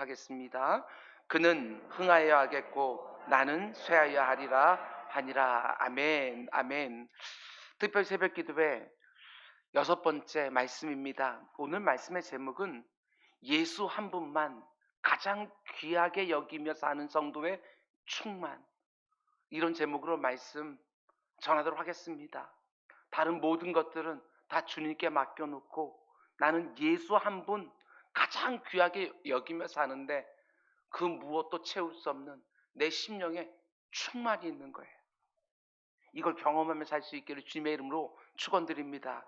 하겠습니다. 그는 흥하여 하겠고 나는 쇠하여 하리라 하니라. 아멘. 아멘. 특별 새벽 기도회 여섯 번째 말씀입니다. 오늘 말씀의 제목은 예수 한 분만 가장 귀하게 여기며 사는 성도의 충만. 이런 제목으로 말씀 전하도록 하겠습니다. 다른 모든 것들은 다 주님께 맡겨놓고 나는 예수 한 분 가장 귀하게 여기며 사는데 그 무엇도 채울 수 없는 내 심령에 충만이 있는 거예요. 이걸 경험하며 살 수 있기를 주님의 이름으로 축원드립니다.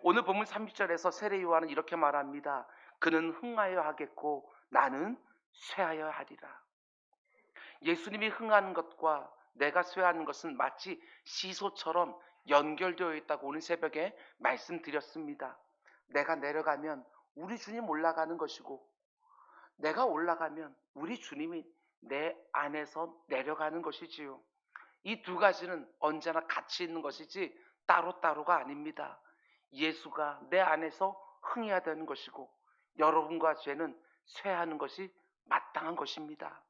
오늘 본문 30절에서 세례 요한은 이렇게 말합니다. 그는 흥하여 하겠고 나는 쇠하여 하리라. 예수님이 흥하는 것과 내가 쇠하는 것은 마치 시소처럼 연결되어 있다고 오늘 새벽에 말씀드렸습니다. 내가 내려가면 우리 주님 올라가는 것이고 내가 올라가면 우리 주님이 내 안에서 내려가는 것이지요. 이 두 가지는 언제나 같이 있는 것이지 따로따로가 아닙니다. 예수가 내 안에서 흥해야 되는 것이고 여러분과 죄는 쇠하는 것이 마땅한 것입니다.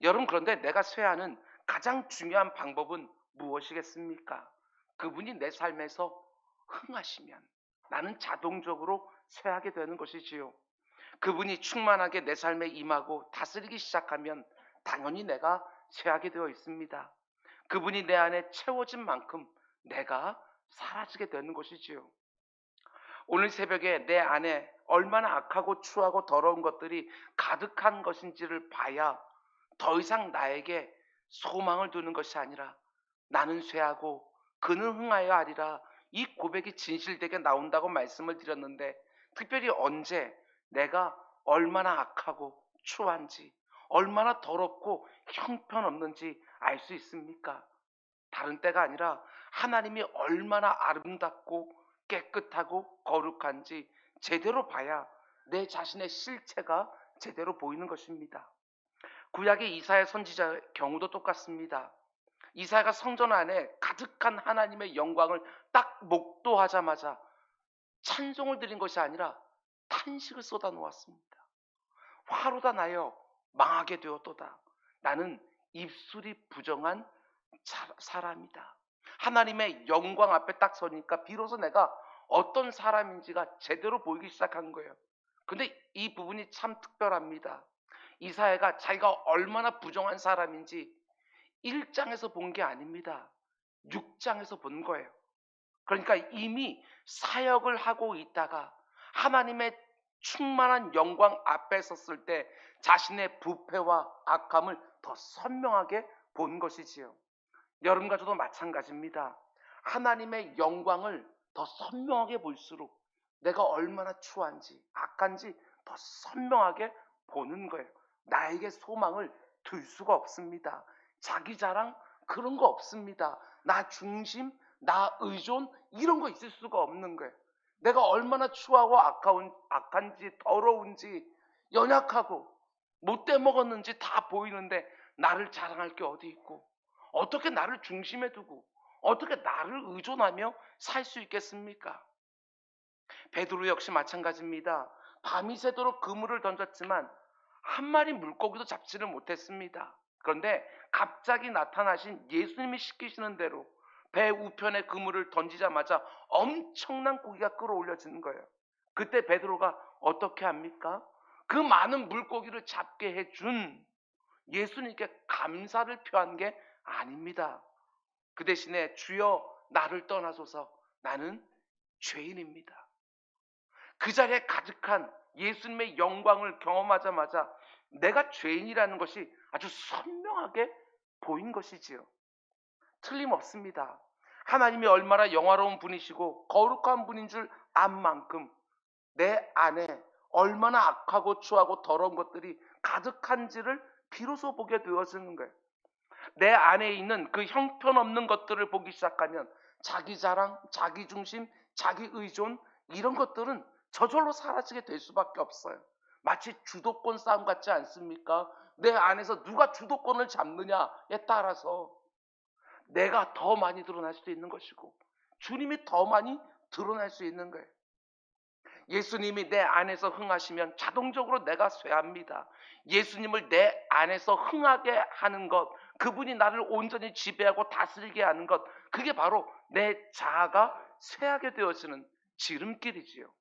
여러분 그런데 내가 쇠하는 가장 중요한 방법은 무엇이겠습니까? 그분이 내 삶에서 흥하시면 나는 자동적으로 쇠하게 되는 것이지요. 그분이 충만하게 내 삶에 임하고 다스리기 시작하면 당연히 내가 쇠하게 되어 있습니다. 그분이 내 안에 채워진 만큼 내가 사라지게 되는 것이지요. 오늘 새벽에 내 안에 얼마나 악하고 추하고 더러운 것들이 가득한 것인지를 봐야 더 이상 나에게 소망을 두는 것이 아니라 나는 쇠하고 그는 흥하여 하리라 이 고백이 진실되게 나온다고 말씀을 드렸는데 특별히 언제 내가 얼마나 악하고 추한지 얼마나 더럽고 형편없는지 알 수 있습니까? 다른 때가 아니라 하나님이 얼마나 아름답고 깨끗하고 거룩한지 제대로 봐야 내 자신의 실체가 제대로 보이는 것입니다. 구약의 이사야 선지자 경우도 똑같습니다. 이사야가 성전 안에 가득한 하나님의 영광을 딱 목도하자마자 찬송을 드린 것이 아니라 탄식을 쏟아 놓았습니다. 화로다 나여 망하게 되었도다. 나는 입술이 부정한 사람이다. 하나님의 영광 앞에 딱 서니까 비로소 내가 어떤 사람인지가 제대로 보이기 시작한 거예요. 근데 이 부분이 참 특별합니다. 이사야가 자기가 얼마나 부정한 사람인지 1장에서 본 게 아닙니다. 6장에서 본 거예요. 그러니까 이미 사역을 하고 있다가 하나님의 충만한 영광 앞에 섰을 때 자신의 부패와 악함을 더 선명하게 본 것이지요. 여러분과 저도 마찬가지입니다. 하나님의 영광을 더 선명하게 볼수록 내가 얼마나 추한지 악한지 더 선명하게 보는 거예요. 나에게 소망을 둘 수가 없습니다. 자기 자랑 그런 거 없습니다. 나 중심, 나 의존 이런 거 있을 수가 없는 거예요. 내가 얼마나 추하고 아까운, 악한지 더러운지 연약하고 못돼 먹었는지 다 보이는데 나를 자랑할 게 어디 있고 어떻게 나를 중심에 두고 어떻게 나를 의존하며 살 수 있겠습니까? 베드로 역시 마찬가지입니다. 밤이 새도록 그물을 던졌지만 한 마리 물고기도 잡지를 못했습니다. 그런데 갑자기 나타나신 예수님이 시키시는 대로 배 우편에 그물을 던지자마자 엄청난 고기가 끌어올려지는 거예요. 그때 베드로가 어떻게 합니까? 그 많은 물고기를 잡게 해준 예수님께 감사를 표한 게 아닙니다. 그 대신에 주여 나를 떠나소서 나는 죄인입니다. 그 자리에 가득한 예수님의 영광을 경험하자마자 내가 죄인이라는 것이 아주 선명하게 보인 것이지요. 틀림없습니다. 하나님이 얼마나 영화로운 분이시고 거룩한 분인 줄 안 만큼 내 안에 얼마나 악하고 추하고 더러운 것들이 가득한지를 비로소 보게 되어지는 거예요. 내 안에 있는 그 형편없는 것들을 보기 시작하면 자기 자랑, 자기 중심, 자기 의존 이런 것들은 저절로 사라지게 될 수밖에 없어요. 마치 주도권 싸움 같지 않습니까? 내 안에서 누가 주도권을 잡느냐에 따라서 내가 더 많이 드러날 수도 있는 것이고 주님이 더 많이 드러날 수 있는 거예요. 예수님이 내 안에서 흥하시면 자동적으로 내가 쇠합니다. 예수님을 내 안에서 흥하게 하는 것, 그분이 나를 온전히 지배하고 다스리게 하는 것, 그게 바로 내 자아가 쇠하게 되어지는 지름길이지요.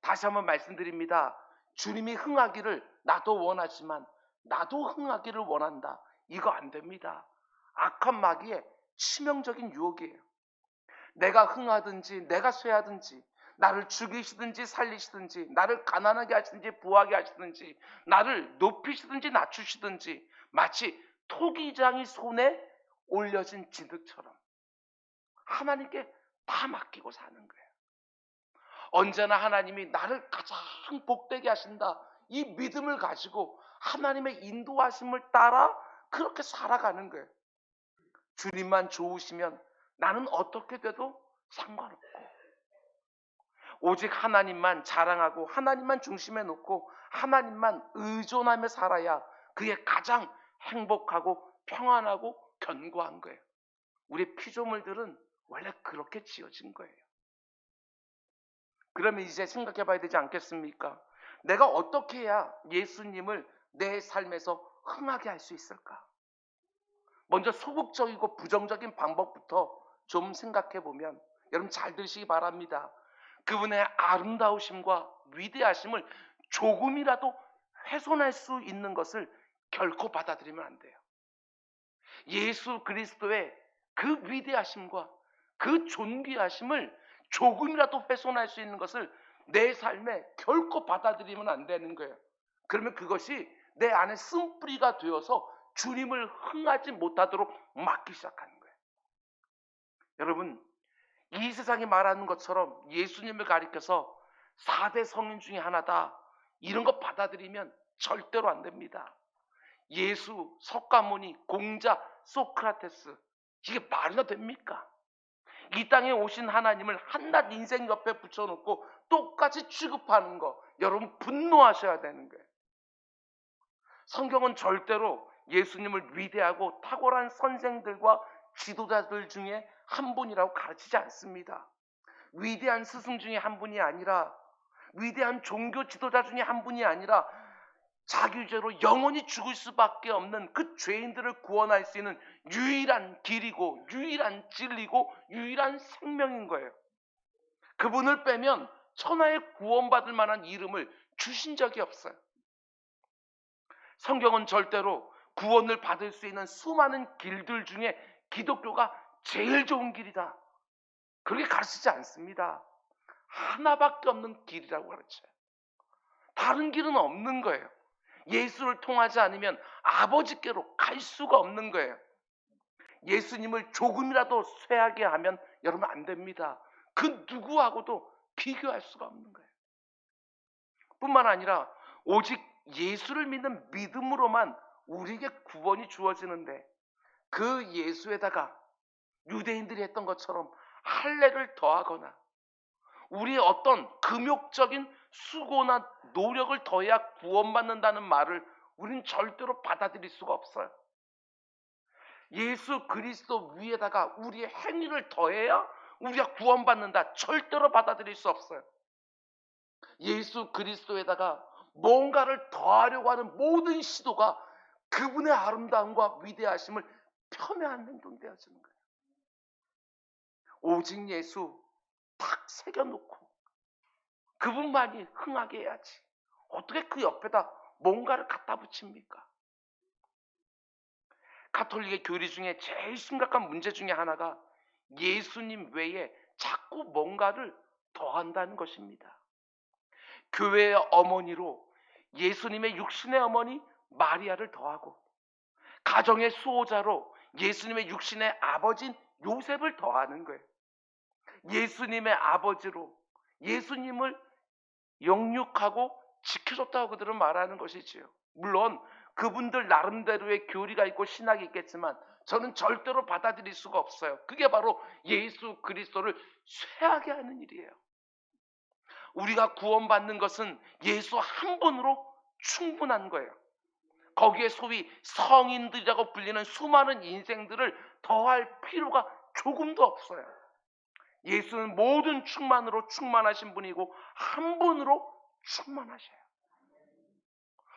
다시 한번 말씀드립니다. 주님이 흥하기를 나도 원하지만 나도 흥하기를 원한다. 이거 안 됩니다. 악한 마귀의 치명적인 유혹이에요. 내가 흥하든지 내가 쇠하든지 나를 죽이시든지 살리시든지 나를 가난하게 하시든지 부하게 하시든지 나를 높이시든지 낮추시든지 마치 토기장이 손에 올려진 진흙처럼 하나님께 다 맡기고 사는 거예요. 언제나 하나님이 나를 가장 복되게 하신다. 이 믿음을 가지고 하나님의 인도하심을 따라 그렇게 살아가는 거예요. 주님만 좋으시면 나는 어떻게 돼도 상관없고 오직 하나님만 자랑하고 하나님만 중심에 놓고 하나님만 의존하며 살아야 그게 가장 행복하고 평안하고 견고한 거예요. 우리 피조물들은 원래 그렇게 지어진 거예요. 그러면 이제 생각해 봐야 되지 않겠습니까? 내가 어떻게 해야 예수님을 내 삶에서 흥하게 할 수 있을까? 먼저 소극적이고 부정적인 방법부터 좀 생각해 보면 여러분 잘 들으시기 바랍니다. 그분의 아름다우심과 위대하심을 조금이라도 훼손할 수 있는 것을 결코 받아들이면 안 돼요. 예수 그리스도의 그 위대하심과 그 존귀하심을 조금이라도 훼손할 수 있는 것을 내 삶에 결코 받아들이면 안 되는 거예요. 그러면 그것이 내 안에 쓴뿌리가 되어서 주님을 흥하지 못하도록 막기 시작하는 거예요. 여러분, 이 세상이 말하는 것처럼 예수님을 가리켜서 4대 성인 중에 하나다. 이런 거 받아들이면 절대로 안 됩니다. 예수, 석가모니, 공자, 소크라테스. 이게 말이나 됩니까? 이 땅에 오신 하나님을 한낱 인생 옆에 붙여놓고 똑같이 취급하는 거 여러분 분노하셔야 되는 거예요. 성경은 절대로 예수님을 위대하고 탁월한 선생들과 지도자들 중에 한 분이라고 가르치지 않습니다. 위대한 스승 중에 한 분이 아니라 위대한 종교 지도자 중에 한 분이 아니라 자기 죄로 영원히 죽을 수밖에 없는 그 죄인들을 구원할 수 있는 유일한 길이고 유일한 진리고 유일한 생명인 거예요. 그분을 빼면 천하에 구원받을 만한 이름을 주신 적이 없어요. 성경은 절대로 구원을 받을 수 있는 수많은 길들 중에 기독교가 제일 좋은 길이다. 그렇게 가르치지 않습니다. 하나밖에 없는 길이라고 가르쳐요. 다른 길은 없는 거예요. 예수를 통하지 않으면 아버지께로 갈 수가 없는 거예요. 예수님을 조금이라도 쇠하게 하면 여러분 안 됩니다. 그 누구하고도 비교할 수가 없는 거예요. 뿐만 아니라 오직 예수를 믿는 믿음으로만 우리에게 구원이 주어지는데 그 예수에다가 유대인들이 했던 것처럼 할례를 더하거나 우리의 어떤 금욕적인 수고나 노력을 더해야 구원받는다는 말을 우리는 절대로 받아들일 수가 없어요. 예수 그리스도 위에다가 우리의 행위를 더해야 우리가 구원받는다. 절대로 받아들일 수 없어요. 예수 그리스도에다가 뭔가를 더하려고 하는 모든 시도가 그분의 아름다움과 위대하심을 폄훼한 행동 되어지는 거예요. 오직 예수 탁 새겨놓고 그분만이 흥하게 해야지. 어떻게 그 옆에다 뭔가를 갖다 붙입니까? 가톨릭의 교리 중에 제일 심각한 문제 중에 하나가 예수님 외에 자꾸 뭔가를 더한다는 것입니다. 교회의 어머니로 예수님의 육신의 어머니 마리아를 더하고 가정의 수호자로 예수님의 육신의 아버진 요셉을 더하는 거예요. 예수님의 아버지로 예수님을 영육하고 지켜줬다고 그들은 말하는 것이지요. 물론 그분들 나름대로의 교리가 있고 신학이 있겠지만 저는 절대로 받아들일 수가 없어요. 그게 바로 예수 그리스도를 쇠하게 하는 일이에요. 우리가 구원받는 것은 예수 한 분으로 충분한 거예요. 거기에 소위 성인들이라고 불리는 수많은 인생들을 더할 필요가 조금도 없어요. 예수는 모든 충만으로 충만하신 분이고 한 분으로 충만하셔요.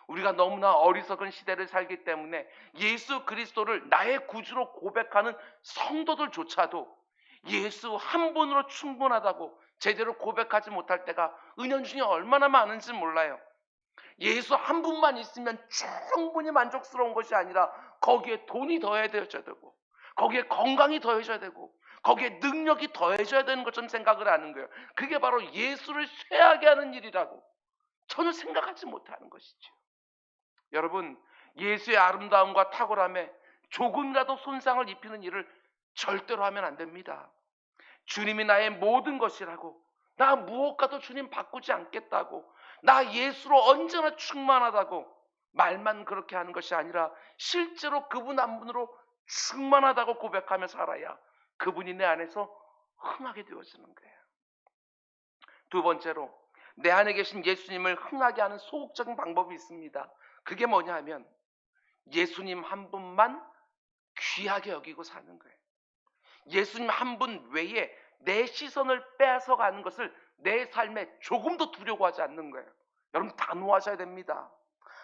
우리가 너무나 어리석은 시대를 살기 때문에 예수 그리스도를 나의 구주로 고백하는 성도들조차도 예수 한 분으로 충분하다고 제대로 고백하지 못할 때가 은연중에 얼마나 많은지 몰라요. 예수 한 분만 있으면 충분히 만족스러운 것이 아니라 거기에 돈이 더해져야 되고 거기에 건강이 더해져야 되고 거기에 능력이 더해져야 되는 것처럼 생각을 하는 거예요. 그게 바로 예수를 쇠하게 하는 일이라고 전혀 생각하지 못하는 것이죠. 여러분 예수의 아름다움과 탁월함에 조금이라도 손상을 입히는 일을 절대로 하면 안 됩니다. 주님이 나의 모든 것이라고 나 무엇과도 주님 바꾸지 않겠다고 나 예수로 언제나 충만하다고 말만 그렇게 하는 것이 아니라 실제로 그분 한 분으로 충만하다고 고백하며 살아야 그분이 내 안에서 흥하게 되어지는 거예요. 두 번째로 내 안에 계신 예수님을 흥하게 하는 소극적인 방법이 있습니다. 그게 뭐냐 하면 예수님 한 분만 귀하게 여기고 사는 거예요. 예수님 한 분 외에 내 시선을 빼앗아가는 것을 내 삶에 조금도 두려워하지 않는 거예요. 여러분 단호하셔야 됩니다.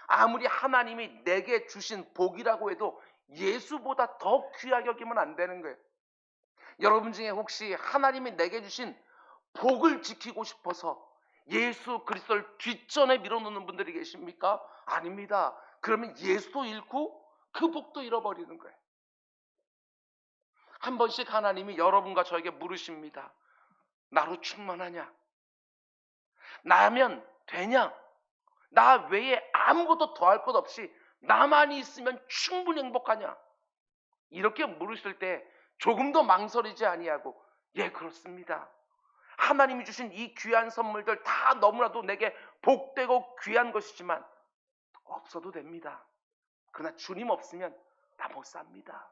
아무리 하나님이 내게 주신 복이라고 해도 예수보다 더 귀하게 여기면 안 되는 거예요. 여러분 중에 혹시 하나님이 내게 주신 복을 지키고 싶어서 예수 그리스도를 뒷전에 밀어놓는 분들이 계십니까? 아닙니다. 그러면 예수도 잃고 그 복도 잃어버리는 거예요. 한 번씩 하나님이 여러분과 저에게 물으십니다. 나로 충만하냐? 나면 되냐? 나 외에 아무것도 더할 것 없이 나만이 있으면 충분히 행복하냐? 이렇게 물으실 때 조금 더 망설이지 아니하고 예 그렇습니다. 하나님이 주신 이 귀한 선물들 다 너무나도 내게 복되고 귀한 것이지만 없어도 됩니다. 그러나 주님 없으면 나 못 삽니다.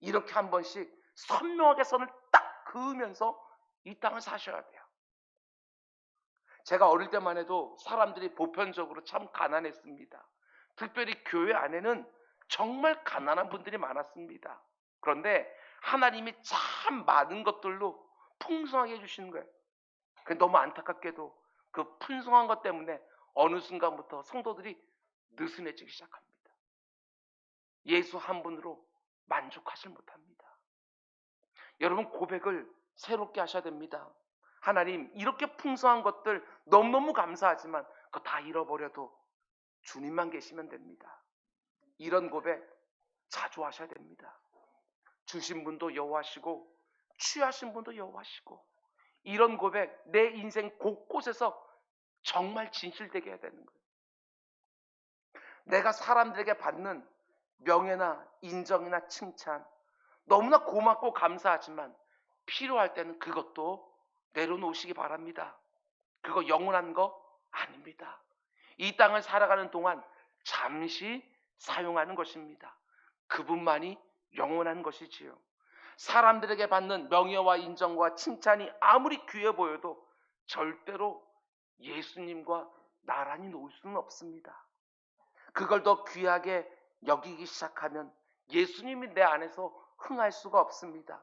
이렇게 한 번씩 선명하게 선을 딱 그으면서 이 땅을 사셔야 돼요. 제가 어릴 때만 해도 사람들이 보편적으로 참 가난했습니다. 특별히 교회 안에는 정말 가난한 분들이 많았습니다. 그런데 하나님이 참 많은 것들로 풍성하게 해주시는 거예요. 너무 안타깝게도 그 풍성한 것 때문에 어느 순간부터 성도들이 느슨해지기 시작합니다. 예수 한 분으로 만족하지 못합니다. 여러분 고백을 새롭게 하셔야 됩니다. 하나님 이렇게 풍성한 것들 너무너무 감사하지만 그거 다 잃어버려도 주님만 계시면 됩니다. 이런 고백 자주 하셔야 됩니다. 주신 분도 여호와시고 취하신 분도 여호와시고 이런 고백 내 인생 곳곳에서 정말 진실되게 해야 되는 거예요. 내가 사람들에게 받는 명예나 인정이나 칭찬 너무나 고맙고 감사하지만 필요할 때는 그것도 내려놓으시기 바랍니다. 그거 영원한 거 아닙니다. 이 땅을 살아가는 동안 잠시 사용하는 것입니다. 그분만이 영원한 것이지요. 사람들에게 받는 명예와 인정과 칭찬이 아무리 귀해 보여도 절대로 예수님과 나란히 놓을 수는 없습니다. 그걸 더 귀하게 여기기 시작하면 예수님이 내 안에서 흥할 수가 없습니다.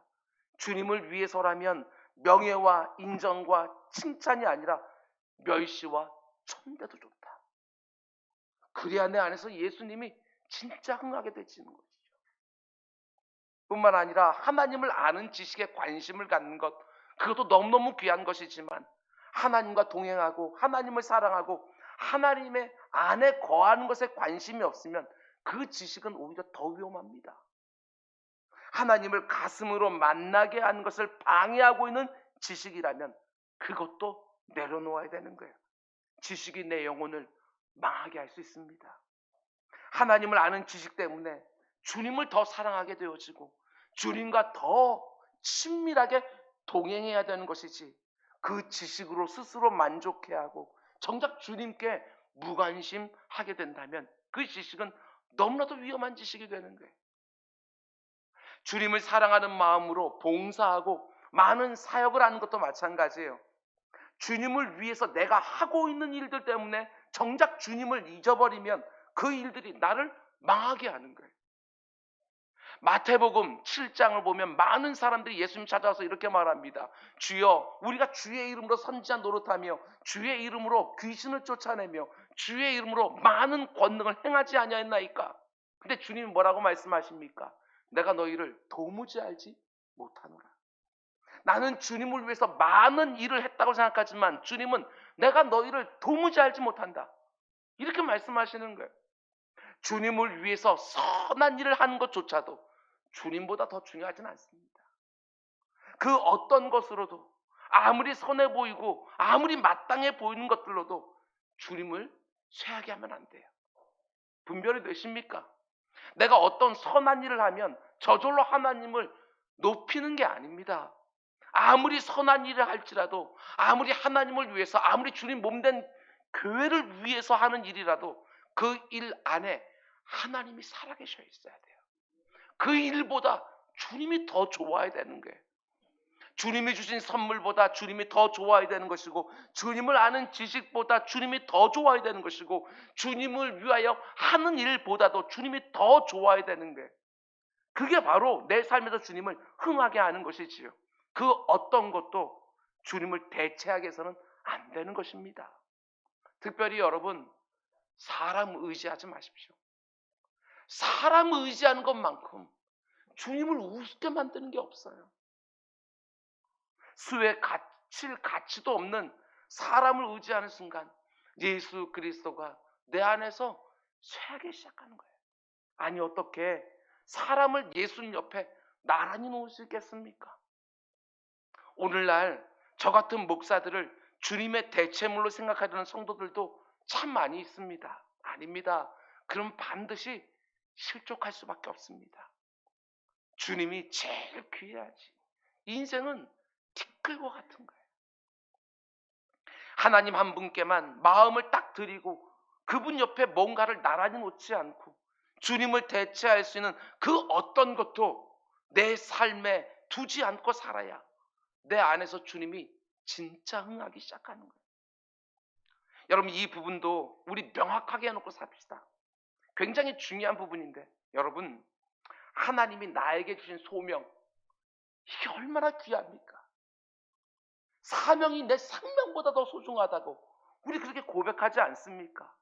주님을 위해서라면 명예와 인정과 칭찬이 아니라 멸시와 천대도 좋다. 그래야 내 안에서 예수님이 진짜 흥하게 되지는 것이죠. 뿐만 아니라 하나님을 아는 지식에 관심을 갖는 것, 그것도 너무너무 귀한 것이지만 하나님과 동행하고 하나님을 사랑하고 하나님의 안에 거하는 것에 관심이 없으면 그 지식은 오히려 더 위험합니다. 하나님을 가슴으로 만나게 하는 것을 방해하고 있는 지식이라면 그것도 내려놓아야 되는 거예요. 지식이 내 영혼을 망하게 할 수 있습니다. 하나님을 아는 지식 때문에 주님을 더 사랑하게 되어지고 주님과 더 친밀하게 동행해야 되는 것이지 그 지식으로 스스로 만족해 하고 정작 주님께 무관심하게 된다면 그 지식은 너무나도 위험한 지식이 되는 거예요. 주님을 사랑하는 마음으로 봉사하고 많은 사역을 하는 것도 마찬가지예요. 주님을 위해서 내가 하고 있는 일들 때문에 정작 주님을 잊어버리면 그 일들이 나를 망하게 하는 거예요. 마태복음 7장을 보면 많은 사람들이 예수님 찾아와서 이렇게 말합니다. 주여, 우리가 주의 이름으로 선지한 노릇하며 주의 이름으로 귀신을 쫓아내며 주의 이름으로 많은 권능을 행하지 아니하였나이까? 근데 주님이 뭐라고 말씀하십니까? 내가 너희를 도무지 알지 못하노라. 나는 주님을 위해서 많은 일을 했다고 생각하지만 주님은 내가 너희를 도무지 알지 못한다. 이렇게 말씀하시는 거예요. 주님을 위해서 선한 일을 하는 것조차도 주님보다 더 중요하진 않습니다. 그 어떤 것으로도 아무리 선해 보이고 아무리 마땅해 보이는 것들로도 주님을 쇠하게 하면 안 돼요. 분별이 되십니까? 내가 어떤 선한 일을 하면 저절로 하나님을 높이는 게 아닙니다. 아무리 선한 일을 할지라도 아무리 하나님을 위해서 아무리 주님 몸된 교회를 위해서 하는 일이라도 그 일 안에 하나님이 살아계셔 있어야 돼요. 그 일보다 주님이 더 좋아야 되는 거예요. 주님이 주신 선물보다 주님이 더 좋아야 되는 것이고 주님을 아는 지식보다 주님이 더 좋아야 되는 것이고 주님을 위하여 하는 일보다도 주님이 더 좋아야 되는 거예요. 그게 바로 내 삶에서 주님을 흥하게 하는 것이지요. 그 어떤 것도 주님을 대체하게 해서는 안 되는 것입니다. 특별히 여러분 사람 의지하지 마십시오. 사람 의지하는 것만큼 주님을 우습게 만드는 게 없어요. 수의 가칠 가치도 없는 사람을 의지하는 순간 예수 그리스도가 내 안에서 쇠하기 시작하는 거예요. 아니 어떻게 사람을 예수님 옆에 나란히 놓을 수 있겠습니까? 오늘날 저 같은 목사들을 주님의 대체물로 생각하려는 성도들도 참 많이 있습니다. 아닙니다. 그럼 반드시 실족할 수밖에 없습니다. 주님이 제일 귀해야지. 인생은 티끌과 같은 거예요. 하나님 한 분께만 마음을 딱 드리고 그분 옆에 뭔가를 나란히 놓지 않고 주님을 대체할 수 있는 그 어떤 것도 내 삶에 두지 않고 살아야 내 안에서 주님이 진짜 흥하기 시작하는 거예요. 여러분 이 부분도 우리 명확하게 해놓고 삽시다. 굉장히 중요한 부분인데 여러분 하나님이 나에게 주신 소명 이게 얼마나 귀합니까? 사명이 내 생명보다 더 소중하다고 우리 그렇게 고백하지 않습니까?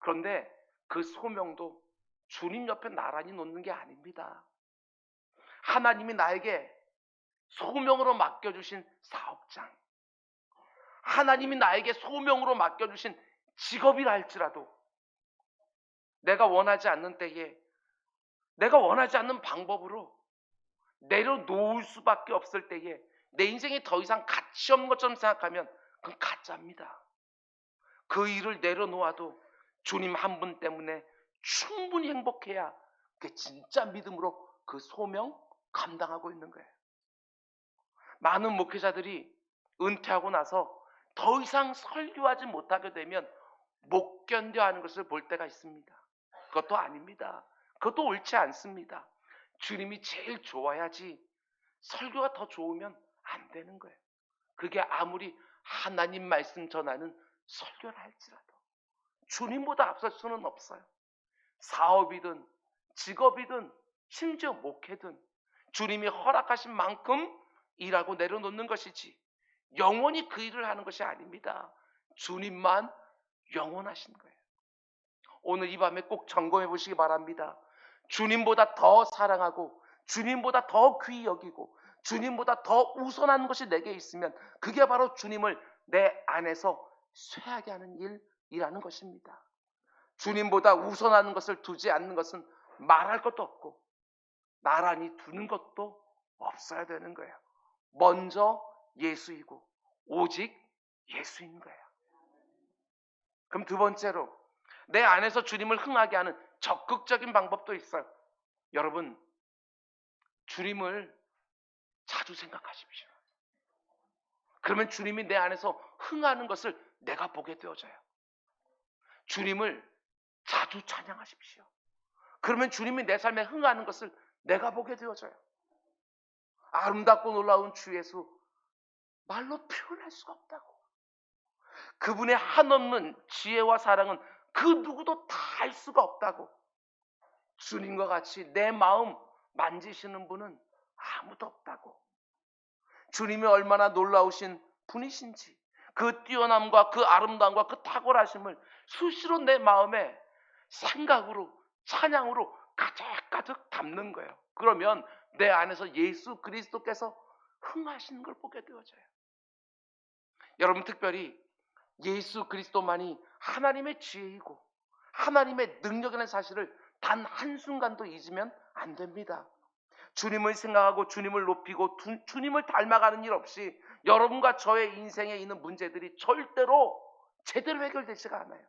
그런데 그 소명도 주님 옆에 나란히 놓는 게 아닙니다. 하나님이 나에게 소명으로 맡겨주신 사업장, 하나님이 나에게 소명으로 맡겨주신 직업이라 할지라도 내가 원하지 않는 때에 내가 원하지 않는 방법으로 내려놓을 수밖에 없을 때에 내 인생이 더 이상 가치 없는 것처럼 생각하면 그건 가짜입니다. 그 일을 내려놓아도 주님 한 분 때문에 충분히 행복해야 그게 진짜 믿음으로 그 소명 감당하고 있는 거예요. 많은 목회자들이 은퇴하고 나서 더 이상 설교하지 못하게 되면 못 견뎌 하는 것을 볼 때가 있습니다. 그것도 아닙니다. 그것도 옳지 않습니다. 주님이 제일 좋아야지 설교가 더 좋으면 안 되는 거예요. 그게 아무리 하나님 말씀 전하는 설교를 할지라도 주님보다 앞설 수는 없어요. 사업이든 직업이든 심지어 목회든 주님이 허락하신 만큼 일하고 내려놓는 것이지 영원히 그 일을 하는 것이 아닙니다. 주님만 영원하신 거예요. 오늘 이 밤에 꼭 점검해 보시기 바랍니다. 주님보다 더 사랑하고 주님보다 더 귀히 여기고 주님보다 더 우선한 것이 내게 있으면 그게 바로 주님을 내 안에서 쇠하게 하는 일이라는 것입니다. 주님보다 우선하는 것을 두지 않는 것은 말할 것도 없고 나란히 두는 것도 없어야 되는 거예요. 먼저 예수이고 오직 예수인 거예요. 그럼 두 번째로 내 안에서 주님을 흥하게 하는 적극적인 방법도 있어요. 여러분, 주님을 자주 생각하십시오. 그러면 주님이 내 안에서 흥하는 것을 내가 보게 되어져요. 주님을 자주 찬양하십시오. 그러면 주님이 내 삶에 흥하는 것을 내가 보게 되어져요. 아름답고 놀라운 주 예수 말로 표현할 수가 없다고. 그분의 한없는 지혜와 사랑은 그 누구도 다 알 수가 없다고. 주님과 같이 내 마음 만지시는 분은 아무도 없다고. 주님이 얼마나 놀라우신 분이신지 그 뛰어남과 그 아름다움과 그 탁월하심을 수시로 내 마음에 생각으로 찬양으로 가득가득 담는 거예요. 그러면 내 안에서 예수 그리스도께서 흥하시는 걸 보게 되어져요. 여러분 특별히 예수 그리스도만이 하나님의 지혜이고 하나님의 능력이라는 사실을 단 한순간도 잊으면 안 됩니다. 주님을 생각하고 주님을 높이고 두- 주님을 닮아가는 일 없이 여러분과 저의 인생에 있는 문제들이 절대로 제대로 해결되지가 않아요.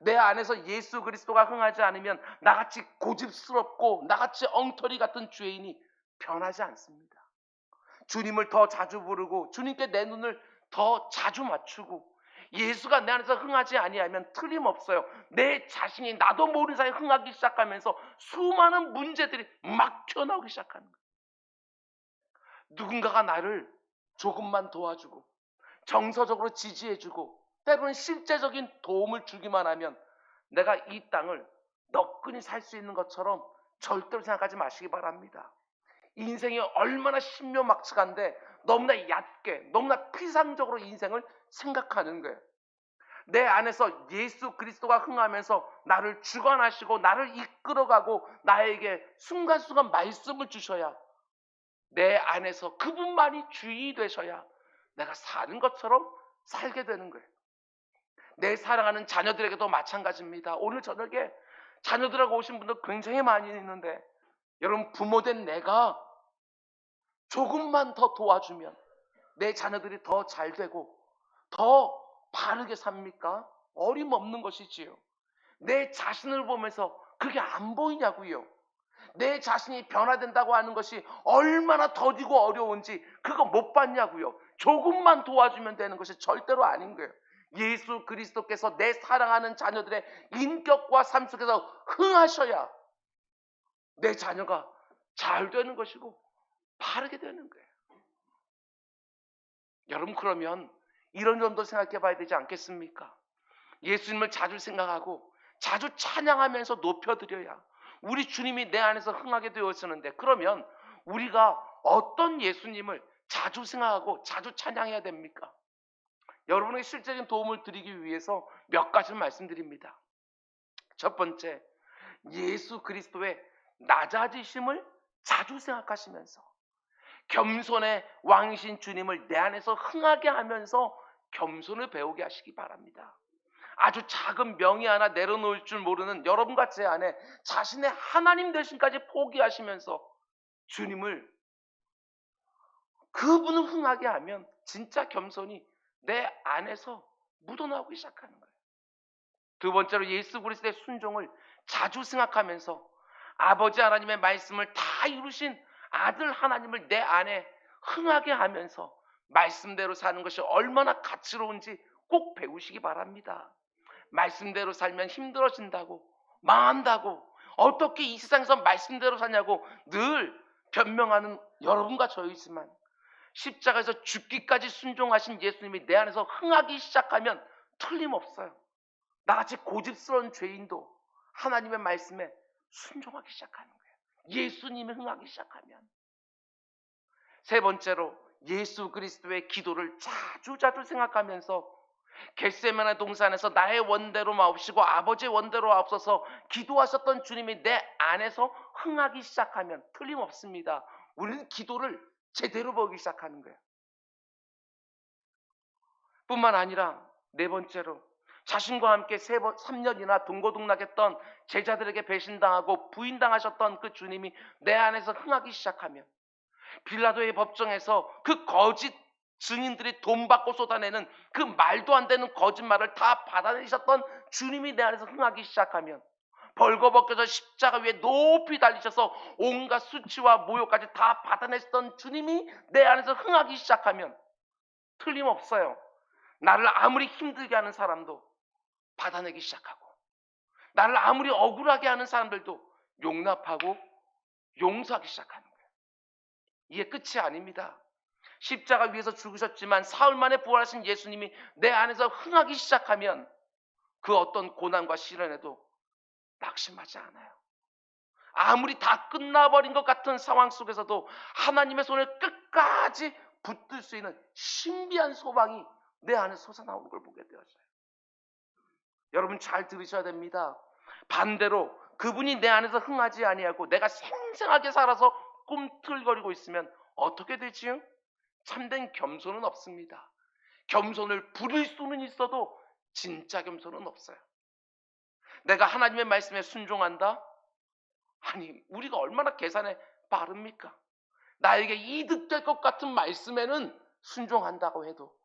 내 안에서 예수 그리스도가 흥하지 않으면 나같이 고집스럽고 나같이 엉터리 같은 죄인이 변하지 않습니다. 주님을 더 자주 부르고 주님께 내 눈을 더 자주 맞추고 예수가 내 안에서 흥하지 아니하면 틀림없어요. 내 자신이 나도 모르는 사이에 흥하기 시작하면서 수많은 문제들이 막 튀어나오기 시작하는 거예요. 누군가가 나를 조금만 도와주고 정서적으로 지지해주고 때로는 실제적인 도움을 주기만 하면 내가 이 땅을 너끈히 살 수 있는 것처럼 절대로 생각하지 마시기 바랍니다. 인생이 얼마나 신묘막측한데 너무나 얕게 너무나 피상적으로 인생을 생각하는 거예요. 내 안에서 예수 그리스도가 흥하면서 나를 주관하시고 나를 이끌어가고 나에게 순간순간 말씀을 주셔야 내 안에서 그분만이 주인이 되셔야 내가 사는 것처럼 살게 되는 거예요. 내 사랑하는 자녀들에게도 마찬가지입니다. 오늘 저녁에 자녀들하고 오신 분들 굉장히 많이 있는데 여러분 부모된 내가 조금만 더 도와주면 내 자녀들이 더 잘 되고 더 바르게 삽니까? 어림없는 것이지요. 내 자신을 보면서 그게 안 보이냐고요. 내 자신이 변화된다고 하는 것이 얼마나 더디고 어려운지 그거 못 봤냐고요. 조금만 도와주면 되는 것이 절대로 아닌 거예요. 예수 그리스도께서 내 사랑하는 자녀들의 인격과 삶 속에서 흥하셔야 내 자녀가 잘 되는 것이고 바르게 되는 거예요. 여러분 그러면 이런 점도 생각해 봐야 되지 않겠습니까? 예수님을 자주 생각하고 자주 찬양하면서 높여드려야 우리 주님이 내 안에서 흥하게 되었었는데 그러면 우리가 어떤 예수님을 자주 생각하고 자주 찬양해야 됩니까? 여러분에게 실제적인 도움을 드리기 위해서 몇 가지를 말씀드립니다. 첫 번째, 예수 그리스도의 낮아지심을 자주 생각하시면서 겸손의 왕이신 주님을 내 안에서 흥하게 하면서 겸손을 배우게 하시기 바랍니다. 아주 작은 명의 하나 내려놓을 줄 모르는 여러분과 제 안에 자신의 하나님 되신까지 포기하시면서 주님을 그분을 흥하게 하면 진짜 겸손이 내 안에서 묻어나오기 시작하는 거예요. 두 번째로 예수 그리스도의 순종을 자주 생각하면서 아버지 하나님의 말씀을 다 이루신 아들 하나님을 내 안에 흥하게 하면서 말씀대로 사는 것이 얼마나 가치로운지 꼭 배우시기 바랍니다. 말씀대로 살면 힘들어진다고 망한다고 어떻게 이 세상에서 말씀대로 사냐고 늘 변명하는 여러분과 저이지만 십자가에서 죽기까지 순종하신 예수님이 내 안에서 흥하기 시작하면 틀림없어요. 나같이 고집스러운 죄인도 하나님의 말씀에 순종하기 거예요. 예수님이 흥하기 시작하면. 세 번째로 예수 그리스도의 기도를 자주 자주 생각하면서 겟세마네 동산에서 나의 원대로 마옵시고 아버지의 원대로 앞서서 기도하셨던 주님이 내 안에서 흥하기 시작하면 틀림없습니다. 우리는 기도를 제대로 보기 시작하는 거예요. 뿐만 아니라 네 번째로 자신과 함께 세 번, 3년이나 동고동락했던 제자들에게 배신당하고 부인당하셨던 그 주님이 내 안에서 흥하기 시작하면 빌라도의 법정에서 그 거짓 증인들이 돈 받고 쏟아내는 그 말도 안 되는 거짓말을 다 받아내셨던 주님이 내 안에서 흥하기 시작하면 벌거벗겨서 십자가 위에 높이 달리셔서 온갖 수치와 모욕까지 다 받아냈던 주님이 내 안에서 흥하기 시작하면 틀림없어요. 나를 아무리 힘들게 하는 사람도 받아내기 시작하고 나를 아무리 억울하게 하는 사람들도 용납하고 용서하기 시작하는 거예요. 이게 끝이 아닙니다. 십자가 위에서 죽으셨지만 사흘 만에 부활하신 예수님이 내 안에서 흥하기 시작하면 그 어떤 고난과 시련에도 낙심하지 않아요. 아무리 다 끝나버린 것 같은 상황 속에서도 하나님의 손을 끝까지 붙들 수 있는 신비한 소망이 내 안에 솟아나오는 걸 보게 되었어요. 여러분 잘 들으셔야 됩니다. 반대로 그분이 내 안에서 흥하지 아니하고 내가 생생하게 살아서 꿈틀거리고 있으면 어떻게 되지요? 참된 겸손은 없습니다. 겸손을 부릴 수는 있어도 진짜 겸손은 없어요. 내가 하나님의 말씀에 순종한다? 아니, 우리가 얼마나 계산에 빠릅니까? 나에게 이득될 것 같은 말씀에는 순종한다고 해도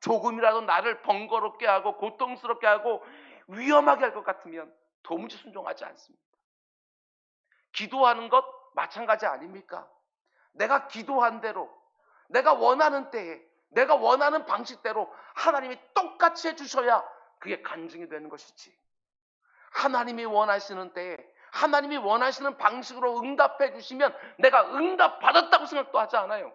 조금이라도 나를 번거롭게 하고 고통스럽게 하고 위험하게 할 것 같으면 도무지 순종하지 않습니다. 기도하는 것 마찬가지 아닙니까? 내가 기도한 대로, 내가 원하는 때에, 내가 원하는 방식대로 하나님이 똑같이 해주셔야 그게 간증이 되는 것이지. 하나님이 원하시는 때에, 하나님이 원하시는 방식으로 응답해 주시면 내가 응답 받았다고 생각도 하지 않아요.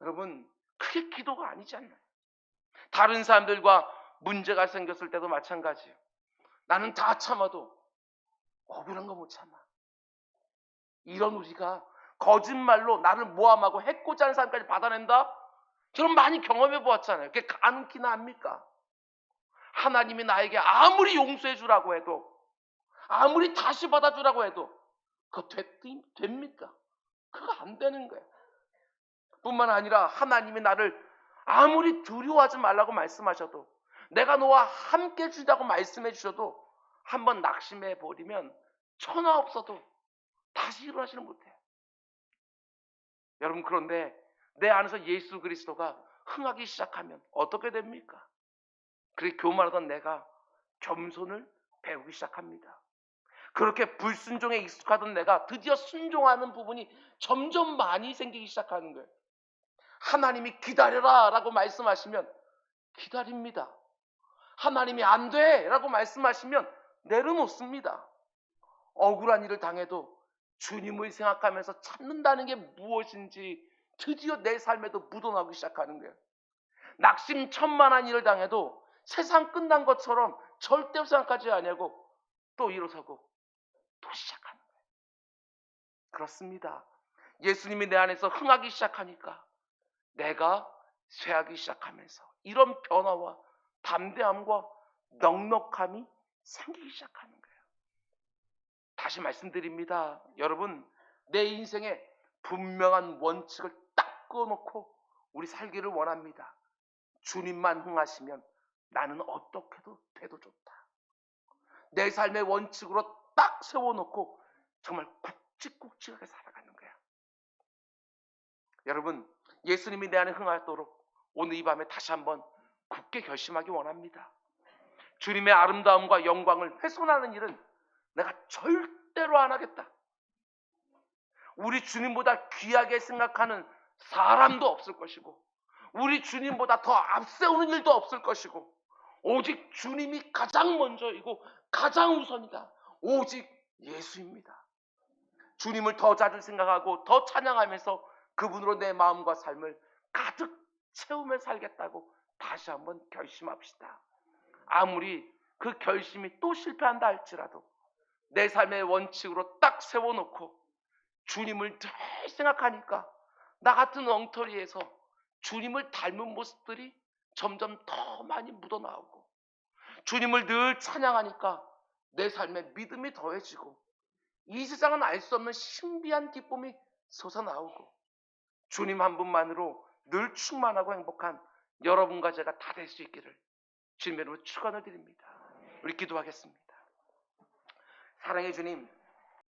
여러분, 그게 기도가 아니지 않나요? 다른 사람들과 문제가 생겼을 때도 마찬가지예요. 나는 다 참아도 억울한 거 못 참아. 이런 우리가 거짓말로 나를 모함하고 해코지 하는 사람까지 받아낸다? 저는 많이 경험해 보았잖아요. 그게 가능키나 합니까? 하나님이 나에게 아무리 용서해 주라고 해도 아무리 다시 받아주라고 해도 그거 됐, 됩니까? 그거 안 되는 거예요. 뿐만 아니라 하나님이 나를 아무리 두려워하지 말라고 말씀하셔도 내가 너와 함께 주다고 말씀해 주셔도 한번 낙심해 버리면 천하 없어도 다시 일어나지는 못해요. 여러분 그런데 내 안에서 예수 그리스도가 흥하기 시작하면 어떻게 됩니까? 그렇게 교만하던 내가 겸손을 배우기 시작합니다. 그렇게 불순종에 익숙하던 내가 드디어 순종하는 부분이 점점 많이 생기기 시작하는 거예요. 하나님이 기다려라 라고 말씀하시면 기다립니다. 하나님이 안 돼! 라고 말씀하시면 내려놓습니다. 억울한 일을 당해도 주님을 생각하면서 참는다는 게 무엇인지 드디어 내 삶에도 묻어나기 시작하는 거예요. 낙심천만한 일을 당해도 세상 끝난 것처럼 절대로 생각하지 아니하고 또 일어서고 또 시작하는 거예요. 그렇습니다. 예수님이 내 안에서 흥하기 시작하니까 내가 쇠하기 시작하면서 이런 변화와 담대함과 넉넉함이 생기기 시작하는 거예요. 다시 말씀드립니다. 여러분, 내 인생에 분명한 원칙을 딱 꺼놓고 우리 살기를 원합니다. 주님만 흥하시면 나는 어떻게도 돼도 좋다. 내 삶의 원칙으로 딱 세워놓고 정말 굵직굵직하게 살아가는 거야. 여러분, 예수님이 내 안에 흥하도록 오늘 이 밤에 다시 한번 굳게 결심하기 원합니다. 주님의 아름다움과 영광을 훼손하는 일은 내가 절대로 안 하겠다. 우리 주님보다 귀하게 생각하는 사람도 없을 것이고, 우리 주님보다 더 앞세우는 일도 없을 것이고, 오직 주님이 가장 먼저이고 가장 우선이다. 오직 예수입니다. 주님을 더 자주 생각하고 더 찬양하면서 그분으로 내 마음과 삶을 가득 채우며 살겠다고 다시 한번 결심합시다. 아무리 그 결심이 또 실패한다 할지라도 내 삶의 원칙으로 딱 세워놓고 주님을 늘 생각하니까 나 같은 엉터리에서 주님을 닮은 모습들이 점점 더 많이 묻어나오고 주님을 늘 찬양하니까 내 삶에 믿음이 더해지고 이 세상은 알 수 없는 신비한 기쁨이 솟아나오고 주님 한 분만으로 늘 충만하고 행복한 여러분과 제가 다 될 수 있기를 주님으로 축원을 드립니다. 우리 기도하겠습니다. 사랑의 주님,